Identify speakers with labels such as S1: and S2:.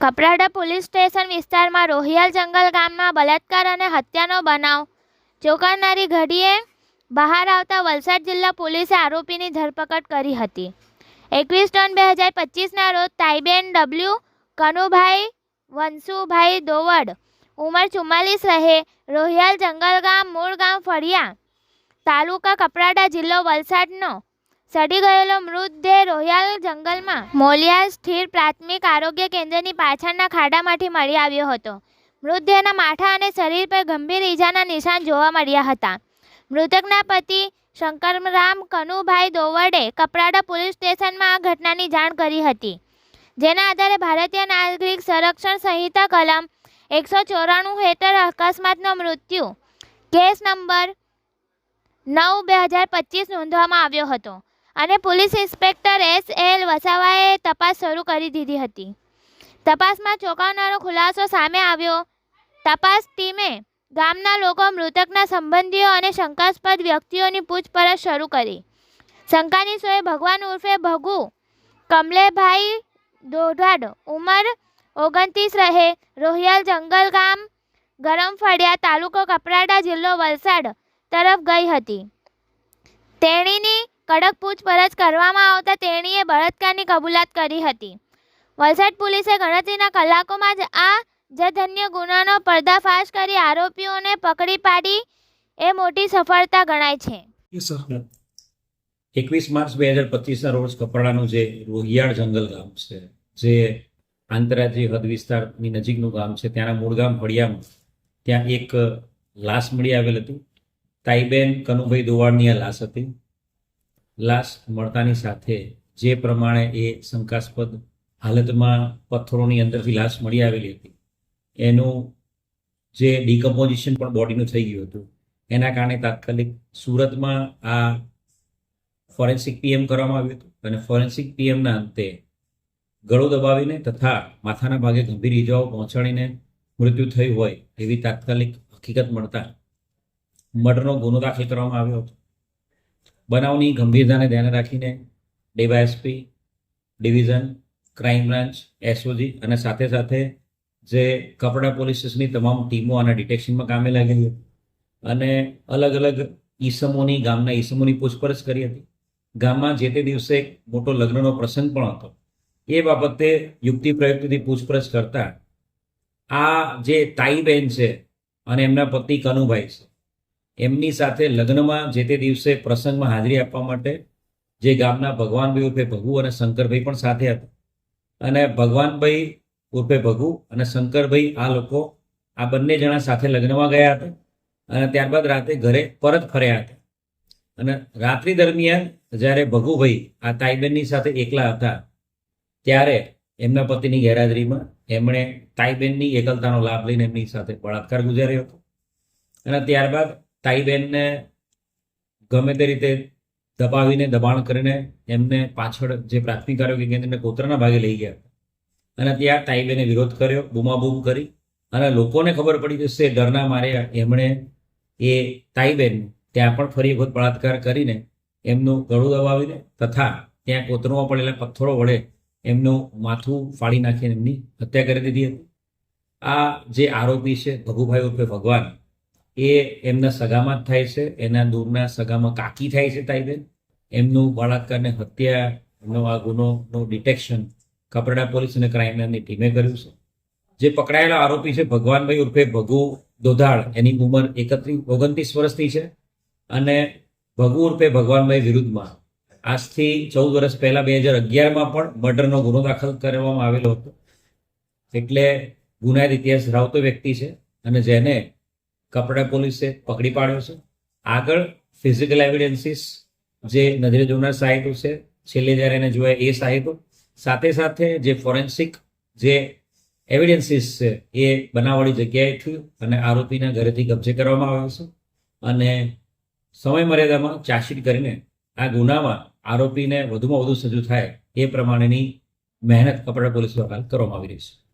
S1: Kaprada police station વિસ્તારમાં રોહિયાલ જંગલ ગામમાં બલાત્કાર અને હત્યાનો બનાવ. ચોંકાવનારી ઘડીએ બહાર આવતા વલસાડ જિલ્લા પોલીસે આરોપીની ધરપકડ કરી હતી. એકવીસ ત્રણ બે હજાર પચીસના રોજ તાઈબેન ડબલ્યુ કનુભાઈ વંશુભાઈ દોવડ ઉંમર ચુમ્માલીસ રહે, રોહિયાલ જંગલ ગામ, મૂળ ગામ, ફળિયા તાલુકા કપરાડા જિલ્લો વલસાડનો સડી ગયેલો મૃતદેહ રોહિયાલ જંગલમાં મોલિયા સ્થિર પ્રાથમિક આરોગ્ય કેન્દ્રની પાછળના ખાડામાંથી મળી આવ્યો હતો. મૃતદેહના માથા અને શરીર પર ગંભીર ઈજાના નિશાન જોવા મળ્યા હતા. મૃતકના પતિ શંકરરામ કનુભાઈ દોવડે કપરાડા પોલીસ સ્ટેશનમાં આ ઘટનાની જાણ કરી હતી. જેના આધારે ભારતીય નાગરિક સંરક્ષણ સંહિતા કલમ એકસો ચોરાણું હેઠળ અકસ્માતનો મૃત્યુ કેસ નંબર નવ બે હજાર પચીસ નોંધવામાં આવ્યો હતો. અને પોલીસ ઇન્સ્પેક્ટર એસ એલ વસાવાએ તપાસ શરૂ કરી દીધી હતી. તપાસમાં ચોંકાવનારો ખુલાસો સામે આવ્યો. તપાસ ટીમે ગામના લોકો મૃતકના સંબંધીઓ અને શંકાસ્પદ વ્યક્તિઓની પૂછપરછ શરૂ કરી. શંકાની સોએ ભગવાન ઉર્ફે ભગુ કમલેભાઈ દોઢાડ ઉંમર ઓગણત્રીસ રહે. રોહિયાલ જંગલ ગામ, ગરમફળિયા તાલુકો કપરાડા જિલ્લો વલસાડ તરફ ગઈ હતી. તેણીની કડક પૂછપરછ કરવામાં આવતા તેણીએ બળાત્કારની કબૂલાત કરી હતી. વલસાડ પોલીસે ગણતરીના કલાકોમાં જ આ જધન્ય ગુનાનો પર્દાફાશ કરી આરોપીઓને પકડી પાડી એ મોટી સફળતા ગણાય છે.
S2: એકવીસ માર્ચ બે હજાર પચીસના રોજ કપરાડાનું જે રોહિયાળ જંગલ ગામ છે જે આંતરરાજ્ય હદ વિસ્તારની નજીકનું ગામ છે ત્યાંના મૂળ ગામ ફળિયામાં ત્યાં એક લાશ મળી આવેલ હતું. તાઈબેન કનુભાઈ દોવાડની આ લાશ હતી. લાશ મળતાની સાથે જે પ્રમાણે એ શંકાસ્પદ હાલતમાં પથ્થરોની અંદરથી લાશ મળી આવેલી હતી, એનું જે ડિકમ્પોઝિશન પણ બોડીનું થઈ ગયું હતું, એના કારણે તાત્કાલિક સુરતમાં આ ફોરેન્સિક પીએમ કરવામાં આવ્યું હતું અને ફોરેન્સિક પીએમના અંતે ગળો દબાવીને તથા માથાના ભાગે ગંભીર ઈજાઓ પહોંચાડીને મૃત્યુ થયું હોય એવી તાત્કાલિક હકીકત મળતા મર્ડરનો ગુનો દાખલ કરવામાં આવ્યો હતો. બનાવની ગંભીરતાને ધ્યાને રાખીને DYSP, division, crime branch, SOG અને સાથે સાથે જે કપડા પોલીસ સ્ટેશનની તમામ ટીમો આના ડિટેક્શનમાં કામે લાગેલી હતી. અને અલગ અલગ ઈસમોની, ગામના ઈસમોની પૂછપરછ કરી હતી. ગામમાં જે તે દિવસે એક મોટો લગ્નનો પ્રસંગ પણ હતો. એ બાબતે યુક્તિ પ્રયુક્તિથી પૂછપરછ કરતા આ જે તાઈબેન છે અને એમના પતિ કનુભાઈ છે એમની સાથે લગ્નમાં જે તે દિવસે પ્રસંગમાં હાજરી આપવા માટે જે ગામના ભગવાનભાઈ ઉર્ફે ભગુ અને શંકરભાઈ પણ સાથે હતા. અને ભગવાનભાઈ ઉર્ફે ભગુ અને શંકરભાઈ આ લોકો આ બંને જણા સાથે લગ્નમાં ગયા હતા અને ત્યારબાદ રાતે ઘરે પરત ફર્યા હતા. અને રાત્રિ દરમિયાન જ્યારે ભગુભાઈ આ તાઈબેનની સાથે એકલા હતા, ત્યારે એમના પતિની ગેરહાજરીમાં એમણે તાઈબેનની એકલતાનો લાભ લઈને એમની સાથે બળાત્કાર ગુજાર્યો હતો. અને ત્યારબાદ તાઈબેનને ગમે તે રીતે દબાવીને, દબાણ કરીને એમને પાછળ જે પ્રાથમિક આરોગ્ય કેન્દ્રને કોતરાના ભાગે લઈ ગયા અને ત્યાં તાઈબેને વિરોધ કર્યો, બૂમાબૂમ કરી. અને લોકોને ખબર પડી જશે ડરના માર્યા એમણે એ તાઈબેન ત્યાં પણ ફરી વખત બળાત્કાર કરીને એમનું ગળું દબાવીને તથા ત્યાં કોતરોમાં પડેલા પથ્થરો વડે એમનું માથું ફાડી નાખીને એમની હત્યા કરી દીધી હતી. આ જે આરોપી છે, ભગુભાઈ ઉર્ફે ભગવાન એ એમના સગામાં જ થાય છે, એના દૂરના સગામાં કાકી થાય છે તાઈબેન. એમનું બળાત્કારને હત્યાનો આ ગુનોનું ડિટેક્શન કપરડા પોલીસ અને ક્રાઇમ બ્રાન્ચની ટીમે કર્યું છે. જે પકડાયેલા આરોપી છે ભગવાનભાઈ ઉર્ફે ભગુ દોધાળ. એની ઉંમર એકત્રીસ ઓગણત્રીસ વર્ષની છે અને ભગુ ઉર્ફે ભગવાનભાઈ વિરુદ્ધમાં. આજથી ચૌદ વર્ષ પહેલા બે હજાર અગિયારમાં પણ મર્ડરનો ગુનો દાખલ કરવામાં આવેલો હતો. એટલે ગુનાહિત ઇતિહાસ ધરાવતો વ્યક્તિ છે અને જેને કપડા પોલીસે પકડી પાડ્યો છે. આગળ ફિઝિકલ એવિડન્સીસ જે નજરે જોનાર સાહિત્ય છે, છેલ્લે જ્યારે એને જોયા એ સાહિત્ય સાથે સાથે જે ફોરેન્સિક જે એવિડન્સીસ છે, એ બનાવવાળી જગ્યાએ થયું અને આરોપીના ઘરેથી કબજે કરવામાં આવ્યો છે. અને સમય મર્યાદામાં ચાર્જશીટ કરીને આ ગુનામાં આરોપીને વધુમાં વધુ સજુ થાય એ પ્રમાણેની મહેનત કપડા પોલીસ દ્વારા કરવામાં આવી રહી છે.